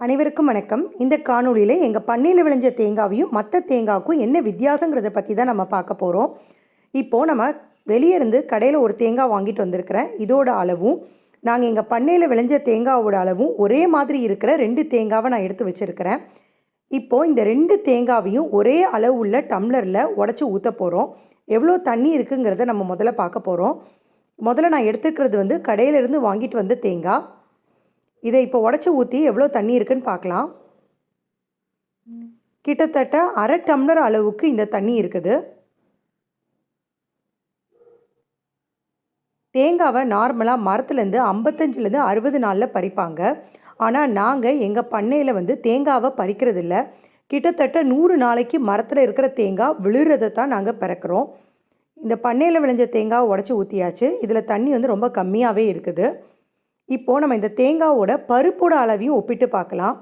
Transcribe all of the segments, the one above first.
அனைவருக்கும் வணக்கம். இந்த காணொலியில் எங்கள் பண்ணையில் விளைஞ்ச தேங்காவையும் மற்ற தேங்காவுக்கும் என்ன வித்தியாசங்கிறத பற்றி தான் நம்ம பார்க்க போகிறோம் இப்போது நம்ம வெளியே இருந்து கடையில் ஒரு தேங்காய் வாங்கிட்டு வந்திருக்கிறேன். இதோட அளவும் நாங்கள் எங்கள் பண்ணையில் விளைஞ்ச தேங்காவோட அளவும் ஒரே மாதிரி இருக்கிற ரெண்டு தேங்காவை நான் எடுத்து வச்சுருக்கிறேன். இப்போது இந்த ரெண்டு தேங்காவையும் ஒரே அளவு உள்ள டம்ளரில் உடச்சி ஊற்ற போகிறோம் எவ்வளோ தண்ணி இருக்குங்கிறத நம்ம முதல்ல பார்க்க போகிறோம் முதல்ல நான் எடுத்துக்கிறது வந்து கடையிலேருந்து வாங்கிட்டு வந்த தேங்காய். இதை இப்போ உடச்சி ஊற்றி எவ்வளோ தண்ணி இருக்குன்னு பார்க்கலாம். கிட்டத்தட்ட அரை டம்ளர் அளவுக்கு இந்த தண்ணி இருக்குது. தேங்காவை நார்மலாக மரத்துலேருந்து ஐம்பத்தஞ்சிலேருந்து அறுபது நாளில் பறிப்பாங்க. ஆனால் நாங்கள் எங்கள் பண்ணையில் வந்து தேங்காவை பறிக்கிறதில்ல கிட்டத்தட்ட நூறு நாளைக்கு மரத்தில் இருக்கிற தேங்காய் விழுறதை தான் நாங்கள் பிறக்கிறோம். இந்த பண்ணையில் விளைஞ்ச தேங்காவை உடச்சி ஊற்றியாச்சு இதில் தண்ணி வந்து ரொம்ப கம்மியாகவே இருக்குது. இப்போது நம்ம இந்த தேங்காவோட பருப்போட அளவையும் ஒப்பிட்டு பார்க்கலாம்.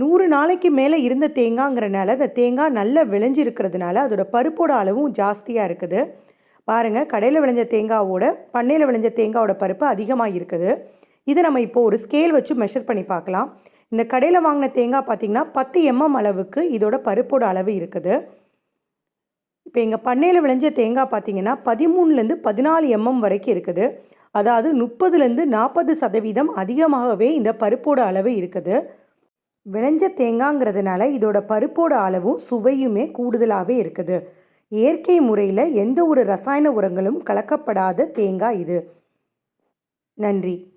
நூறு நாளைக்கு மேலே இருந்த தேங்காங்கிறனால இந்த தேங்காய் நல்லா விளைஞ்சிருக்கிறதுனால அதோட பருப்போட அளவும் ஜாஸ்தியாக இருக்குது. பாருங்கள் கடையில் விளைஞ்ச தேங்காவோட பண்ணையில் விளைஞ்ச தேங்காவோட பருப்பு அதிகமாக இருக்குது. இதை நம்ம இப்போ ஒரு ஸ்கேல் வச்சு மெஷர் பண்ணி பார்க்கலாம். இந்த கடையில் வாங்கின தேங்காய் பார்த்திங்கன்னா பத்து எம்எம் அளவுக்கு இதோட பருப்போட அளவு இருக்குது. இப்போ எங்கள் பண்ணையில் விளைஞ்ச தேங்காய் பார்த்தீங்கன்னா பதிமூணுலேருந்து பதினாலு எம்எம் வரைக்கும் இருக்குது. அதாவது முப்பதுலேருந்து நாற்பது சதவீதம் அதிகமாகவே இந்த பருப்போட அளவு இருக்குது. விளைஞ்ச தேங்காங்கிறதுனால இதோட பருப்போட அளவும் சுவையுமே கூடுதலாகவே இருக்குது. இயற்கை முறையில் எந்த ஒரு ரசாயன உரங்களும் கலக்கப்படாத தேங்காய் இது. நன்றி.